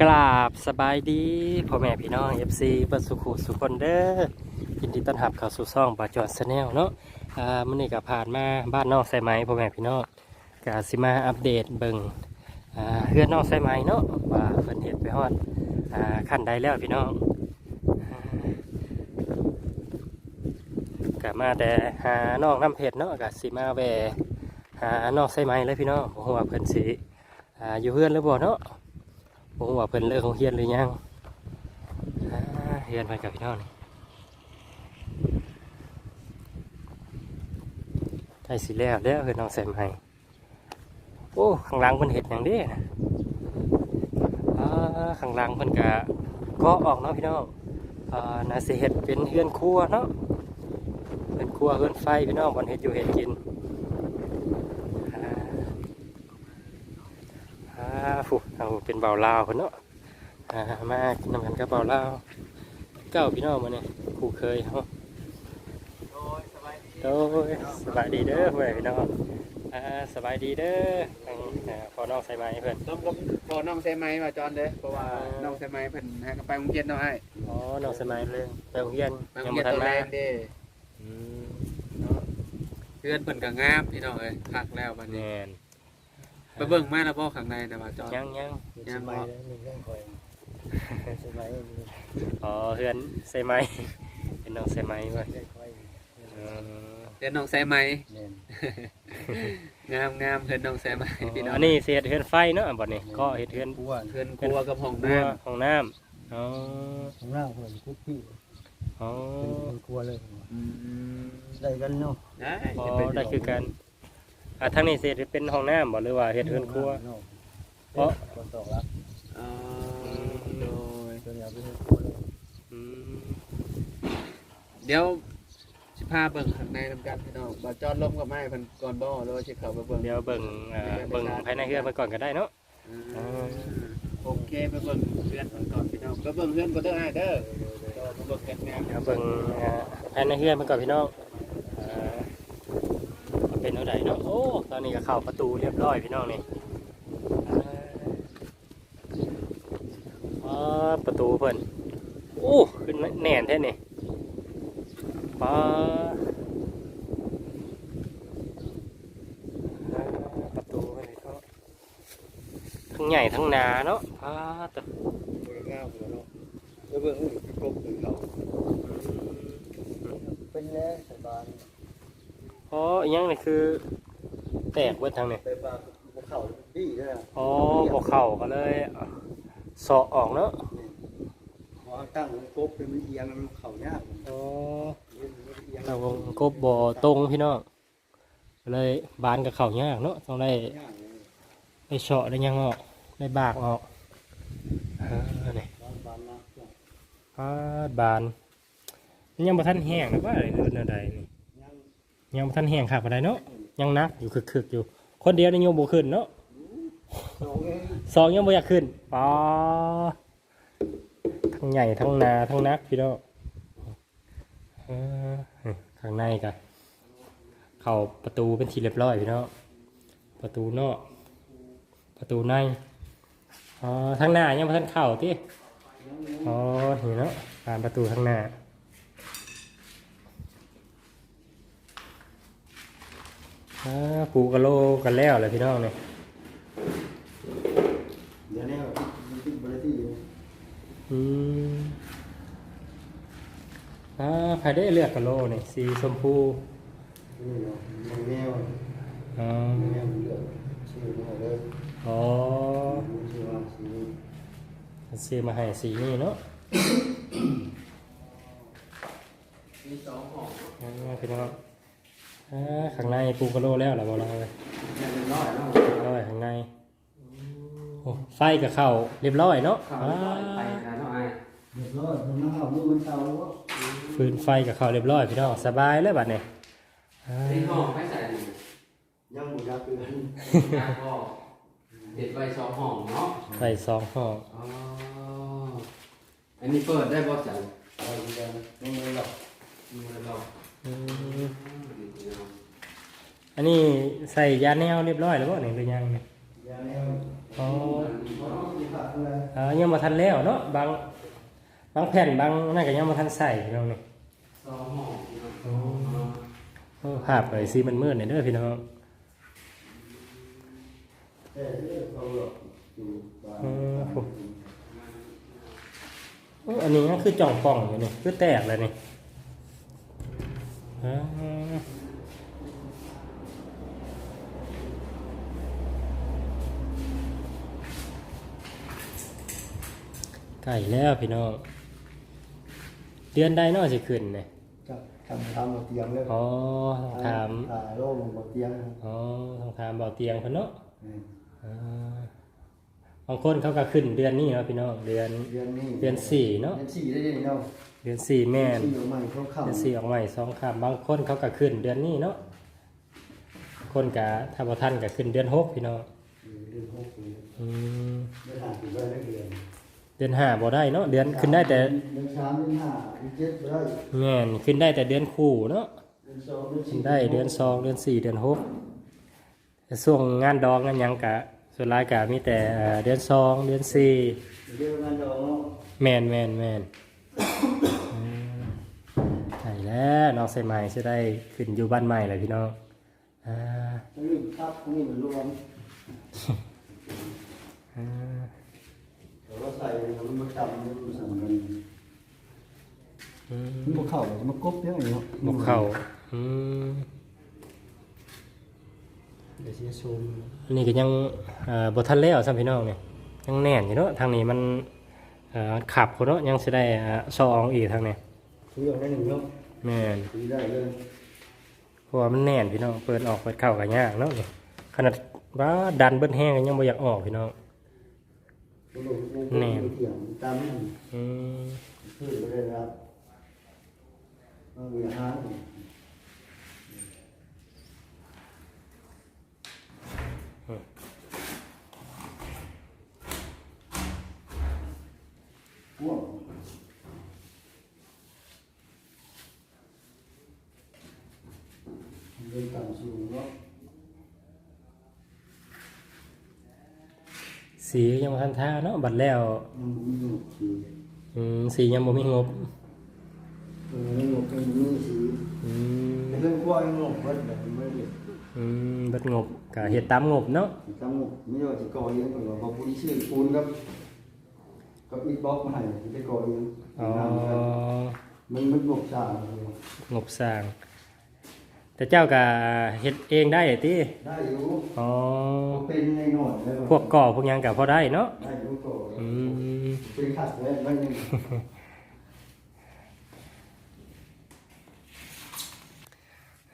กราบสบายดีพ่อแม่พี่น้อง FC เปิดสุขุสุคนเด้อยินดีต้อนรับเข้าสู่ซ่องบาจอนชาแนลเนาะอ่ามื้อนี้ก็ผ่านมาบ้านนอกไซไหมพ่อแม่พี่น้องก็สิมาอัปเดตเบิ่งอ่าเฮือนนอกไซไหมเนาะว่าเพิ่นเฮ็ดไปฮอดอ่าขั้นใดแล้วพี่น้องอ่าก็มาแต่หาน้องน้ำเพชรเนาะก็สิมาแวะหานอกไซไหมเลยพี่น้องบ่ฮู้ว่าเพิ่นสิอ่าอยู่เฮือนหรือบ่เนาะ ผมว่าเพิ่นเลิกของเฮียนหรือยังอ่าเฮียนไปกับพี่น้องนี่ใช่สิแล้วแล้วเพิ่นน้องแซมให้โอ้ข้างล่างเพิ่นเห็ดอย่างเด้นะข้างล่างเพิ่นกะก็ออกเนาะพี่น้องอ่าน่าสิเห็ดเป็นเฮือนครัวเนาะเฮือนครัวเฮือนไฟพี่น้องบนเห็ดอยู่เห็ดกินอ่า อ่าฟู เอาเป็นเบาลาวคนเนาะอ่ามากินน้ำกันกับเบาลาวเก้าพี่น้องมาเนี่ยครูเคยเขาโอ้ยสบายดีเด้อเพื่อนพี่น้องอ่าสบายดีเด้อทางอ่าพอน้องใส่ไม้เพื่อนน้องก็พอน้องใส่ไม้มาจอนเด้อเพราะว่าน้องใส่ไม้เพิ่นให้กันไปโรงเรียนเนาะไอ้อ๋อน้องใส่ไม้เลยไปโรงเรียนไปโรยังงเรีไม่ยนทันตัวมาแรงเด้อืมเนาะเพื่อนเพิ่นก็งามพี่น้องเอ้ยพักแล้วบัดแนนี้น ไปเบิ่งมาแล้วบ่ข้างในนะว่าจอนยังยังยังบ่อ๋อเพื่อนใส่ไม้เป็นน้องใส่ไม้เพื่อนเออเพื่อนน้องใส่ไม้งามงามเพื่อนน้องใส่ไม้พี่น้องอันนี้เสียเฮือนไฟเนาะบ่นี่ก็เฮ็ดเฮือนกูว่าเพื่อนครัวกับห้องครัวน้ำห้องน้ำอ๋อข้างหน้าคนคุกกี้อ๋อเป็นกลัวเลยอืมได้กันเนาะได้อ๋อได้คือกัน อะทางนี้เสร็จเป็นห้องน้ำบ่หรือว่าเฮ็ดเฮือนครัว เพราะ คนตอกรับอ๋อโดยตัวนี้เป็นครัวเลยอืมเดี๋ยวสิพาเบิ่งข้างในนำกันพี่น้องบ่จอนล้มกับไม้เพิ่นก่อนบ่หรือว่าสิเข้าไปเบิ่งเดี๋ยวเบิ่งอ่าเบิ่งภายในเฮือนไปก่อนก็ได้เนาะ อ่าโอเคไปเบิ่งเพื่อนก่อนพี่น้องไปเบิ่งเพื่อนก็เด้ออ้ายเด้อไปเบิ่งกันแนว เดี๋ยวเบิ่งอ่าภายในเฮือนไปก่อนพี่น้องอ่าว่าเป็นเท่า ใดเนาะโอ้ตอนนี้ก็เข้าประตูเรียบร้อยพี่น้องนี่อ่าประตูเพิ่นโอ้ขึ้นแน่นแท้นี่ป้าประตูไปเลยก็ทั้งใหญ่ทั้งหนาเนาะอ่าต่บริงามเลยเนาะแล้วเบิ่งอุ้ยกบเขาเป็นแน่สบาย อ๋ออีกอย่างนี่คือ แตกเบิดทางนี่ไปบ้านภูเขาดีด้วยนะอ๋อพวกเข่าก็เลยเสาะออกเนาะพอตั้งกบเป็นมันเอียงมันเข่ายากอ๋อเอียงเรากบบ่อตรงพี่น้องก็เลยบานกับเข่ายากเนาะต้องได้ ยากเลยได้เฉาะได้หยังออกได้บากออกอ่านี่บ้านบ้านนะอ่าบานมันยังบ่ทันแห้งนะว่าอะไรเรื่องใดนี่ ยังยังบ่ทันแห้งขาดปานใดเนาะยังนักอยู่คึกๆอยู่ คนเดียวในโยมบ่ขึ้นเนาะสองยังบ่อยากขึ้นป๋อทั้งใหญ่ทั้งนาทั้งนักพี่น้องเออข้างในกันเข้าประตูเป็นทีเรียบร้อยพี่เน้องประตูนอกประตูในอ๋อทางหน้ายังบ่ทันเข้าติอ๋อนี่เนาะผ่านประตูทางหน้าอ่า ปูกะโลกันแล้วเลยพี่น้องเนี่ยเดี๋ยวนี้วมันติดบริที่อยู่อืมอ่าใครได้เลือกกะโลเนี่ยสีชมพูนี่เนาะมันแนวอ๋อแนวเลือกชื่อมาเลยอ๋อชื่อว่าสีซื้อมาให้สีนี่เนาะมีสองห้อพี่น้อง อ่าข้างในปูกะโลแล้วล่ะบ่เราเลยแนวเป็นร้อยเนาะเรียบร้อยข้างในโอ้ไฟกับเข้าเรียบร้อยเนาะอ่านะน้องไอ้เรียบร้อยมันมาเอามือมันเตาแล้วก็ฟืนไฟกับเข้าเรียบร้อยพี่น้องสบายเลยบัดนี้อ่าในห้องไม่ใส่ยังบุญยาเกินยาก็เด็ดไว้สองห้องเนาะใส่สองห้องอ๋ออันนี้เปิดได้บ่จังเอาเหมือนกันไม่เหมือนหรอกมือเราอืม อันนี้ใส่ยาแนวเรียบร้อยแล้วบ่นี่หรือยังเนี่ยยาแนวอ๋ออ๋อมีผักอะไรเอ่อยังมาทันแล้วเนาะบางบางแผ่นบางนั่นก็ยังมาทันใส่พี่น้องนี่สองหม้อพี่น้องโอ้ภาพเลยสีมันมืดหน่อยเด้อพี่น้องแต่เรื่องเขาหรอกอยู่บ้านเออโอ้โอ้อันนี้ก็คือจ่องป่องอยู่นี่คือแตกเลยนี่ อ่าไก่แล้วพี่น้อง เดือนใดเนาะสิขึ้นเนี่ยจะทำทำบนเตียงเลยอ๋อต้องถามถ่ายโลกบนเตียงนะอ๋อต้องถามเบาเตียงเพิ่นเนาะอืมอ่าบางคนเขาก็ขึ้นเดือนนี้เนาะพี่น้องเดือนเดือนนี้เดือนสี่เนาะเดือนสี่ได้ยังเนาะเดือนสี่แม่นสี่ออกใหม่เขาเข้าเดือนสี่ออกใหม่สองคำบางคนเขาก็ขึ้นเดือนนี้เนาะคนกะถ้าบ่ทันก็ขึ้นเดือนหกพี่น้องเดือนหกปีอืมเดือนห้าปีได้เดือนเดือนห้าบ่ได้เนาะเดือนขึ้นได้แต่เดือนสามเดือนห้าเดือนเจ็ดได้แม่นขึ้นได้แต่เดือนคู่เนาะเดือนสองเดือนขึ้สี่นได้เดือนสองเดือนสี่เดือนหกแต่ช่วงงานดองงานหยังกะส่วนหลายกะมีแต่เอ่อเดือนสองเดือนสี่เดือนงานดองเนาะแมนแมนแมนอืมใช่แล้วน้องใส่ใหม่จะได้ขึ้นอยู่บ้านใหม่เลยพี่น้องอ่าทั้งนี้ครับทั้งนี้มันรวมอ่า แต่ว่าใส่มันมาจำมันสั่งมันอืมมันบกเข่ามันมากบเยอะเนาะบกเข่าอืมเดี๋ยวจะซูมอันนี้ก็ยังอ่าบทันแล้วสัมพี่น้องเนี่ยยังแน่นอยู่เนาะทางนี้มันอ่าขับคนเนาะยังจะได้อ่าซองอีกทางนี้ซื้อออกได้หนึ่งเนาะแม่นซื้อได้เลยเพราะว่ามันแน่นพี่น้องเปิดออกเปิดเข้ากันยากเนาะนี่ขนาดว่าดันเบิ้แห้งก็ยังบ่อยากออกพี่น้อง แหนมเถียงตามนี่อืมซื้อไปเลยครับเอาเหลือห้าว้าวเดินต่ำสูงเนาะ สียังบ่ทันท่าเนาะบัดแล้วมันมีหนวดสีอืมสียังบ่มีงบเออหนวดเป็นมีสีอืมเป็นเรื่องกล้วยงบเบิดแบบไม่ได้อืมเบิดงบก็เฮ็ดตามงบเนาะทั้งหมดไม่ว่าจะก่อเองก่อนว่าผู้ที่ชื่อปูนครับก็อีกบล็อกมาให้ที่ได้ก่อเองอ๋อมันมันงบสร้างงบสร้าง แต่เจ้าก็เฮ็ดเองได้ติได้อยู่อ๋อเป็นในหน่อยแล้วพวกก่อพวกหยังก็พอได้เนาะได้อยู่ก่ออืมเป็นขัดแล้วไม่ยัง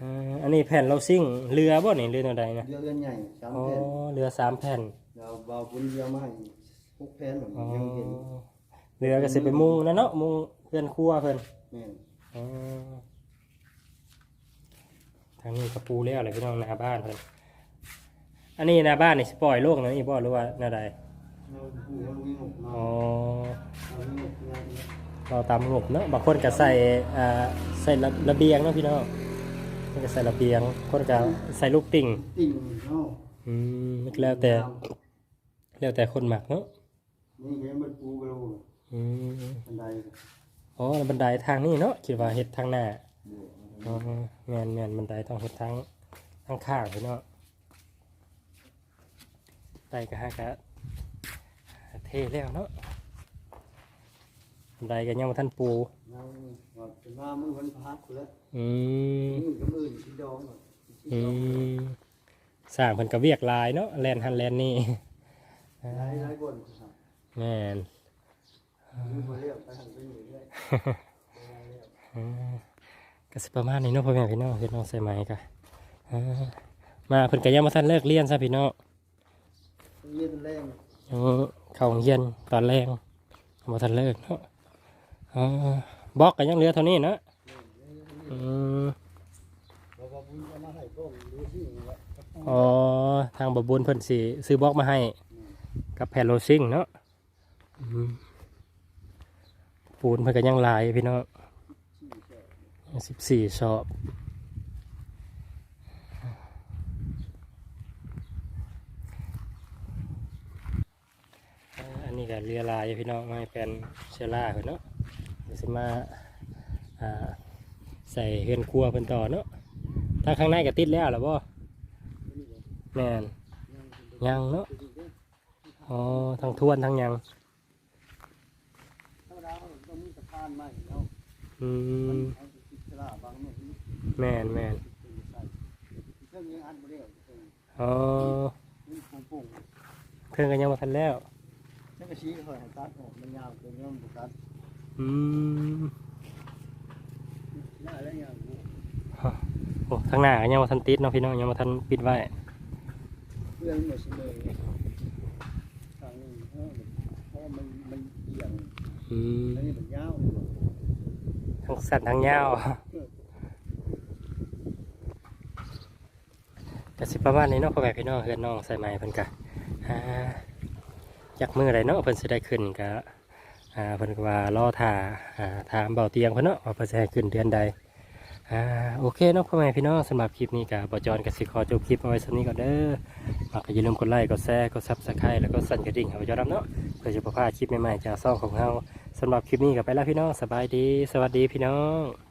อ่าอันนี้แผ่นเราซิ่งเรือบ่นี่เรือแนวใดนะเรือเรือนใหญ่สามอ๋อแผ่นเรือสามแผ่นเราเบาบุญเรือมาให้หกแผ่นแบบอ๋อยังเห็นเรือก็สิไปมุงนะเนาะมุงเพื่อนครัวเพิ่นแม่นอ๋อ ทางนี้กระปูแล้วอะไรพี่น้องหน้าบ้านเพิ่นอันนี้หน้าบ้านนี่สิปล่อยโลกนะนี่บ่หรือว่าหน้าใดเราผู้เรามีงบมาอ๋อเรามีงบงานเราตามงบเนาะบางคนก็ใส่อ่าใส่ระระเบียงเนาะพี่น้องคนก็ใส่ระเบียง คนก็ใส่ลูกติ่งติ่งเนาะอืมแล้วแต่ แล้วแต่คนหมักเนาะนี่เห็นมันปูกระโหลกอืมบันไดอ๋อบันไดทางนี้เนาะคิดว่าเฮ็ดทางหน้าเดี๋ยวอ๋อ แม่นแม่นบันไดต้องเฮ็ดทางทางข้างพี่เนาะไต่ก็ฮะกะเทแล้วเนาะบันไดก็ยังบ่ทันปูเราว่าเป็นว่ามือวันพักแล้วอืมมือกับมือที่ดองก่อนอืมสร้างเพิ่นก็เวียกหลายเนาะแลนหันแลนนี่หลายหลายคนครับแม่นมือมาเรียกไปหันไปหนีเลยอืม ก็สิประมาณนี้เนาะพ่อแม่พี่น้องพี่น้องใส่ไหมกะอ่ามาเพิ่นก็ยังบ่ทันเลิกเรียนซะพี่น้องเยี่ยมแรงยังเข้าโรงเรียนตอนแรงบ่ทันเลิกเนาะบล็อกก็ยังเหลือเท่านี้เนาะอืมอ๋อทางบบุญเพิ่นสิซื้อบล็อกมาให้ กับแผ่นโรซิ่งเนาะปูนเพิ่นก็ยังลายพี่น้อง สิบสี่ชอบอันนี้ก็เรือลายอยู่พี่น้องไม่เป็นเชื้อราเพิ่นเนาะเดี๋ยวสิมาอ่าใส่เฮือนครัวเพิ่นต่อเนาะถ้าข้างในก็ติดแล้วหรอบ่แม่นยังเนาะอ๋อทั้งทวนทั้งหยังธรรม ดาเขาต้องมีสะพานใหม่เนาะอืมเอาไปติดสลาบางเนี่ยนี่แม่นแม่นใส่เครื่องยังอันบ่ได้เครื่องอ๋อนี่ปุ่งเครื่องก็ยังบ่ทันแล้วๆแล้วก็ชี้เขาให้ตัดออกมันยาวเป็นเรื่องบ่ตัดอืมได้แล้วยังโอ้ทางหน้าก็ยังบ่ทันติดเนาะพี่น้องยังบ่ทันปิดไว้เพื่อนหมดเลยทางนี้เออเพราะมันมันเอียงอืมแล้วนี่มันยาวทั้งสั้นทั้งยาว ก็สิประมาณนี้เนาะพ่อแม่พี่น้องเฮือนน้องใส่ไม้เพิ่นก็อ่าจักมือใดเนาะเพิ่นสิได้ขึ้นก็อ่าเพิ่นว่ารอท่าอ่าถามเบาเตียงเพิ่นเนาะว่าเพิ่นสิให้ขึ้นเดือนใดโอเคเนาะพ่อแม่พี่น้องสำหรับคลิปนี้ก็บ่จอนก็สิขอจบคลิปเอาไว้ส่านี้ก่อนเด้อฝากก็อย่าลืมกดไลค์กดแชร์กด Subscribe แล้วก็สั่นกระดิ่งให้บ่จอนรับเนาะเพื่อจะบ่พลาดคลิปใหม่ๆจากช่องของเฮาสำหรับคลิปนี้ก็ไปแล้วพี่น้องสบายดี สวัสดีพี่น้อง